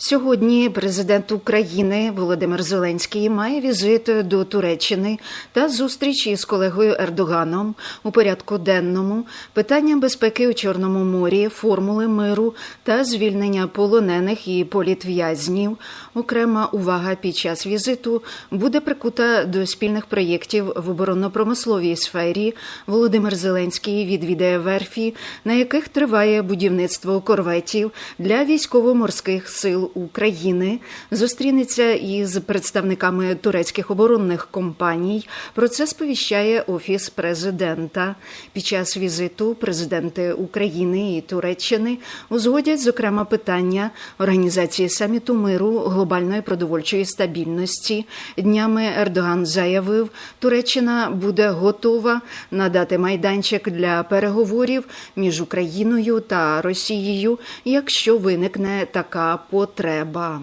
Сьогодні президент України Володимир Зеленський має візит до Туреччини та зустріч із колегою Ердоганом у порядку денному питання безпеки у Чорному морі, формули миру та звільнення полонених і політв'язнів. Окрема увага під час візиту буде прикута до спільних проєктів в оборонно-промисловій сфері. Володимир Зеленський відвідає верфі, на яких триває будівництво корветів для військово-морських сил України, зустрінеться із представниками турецьких оборонних компаній. Про це сповіщає офіс президента. Під час візиту президенти України і Туреччини узгодять зокрема питання організації саміту миру глобальної продовольчої стабільності. Днями Ердоган заявив, Туреччина буде готова надати майданчик для переговорів між Україною та Росією, якщо виникне така потреба треба.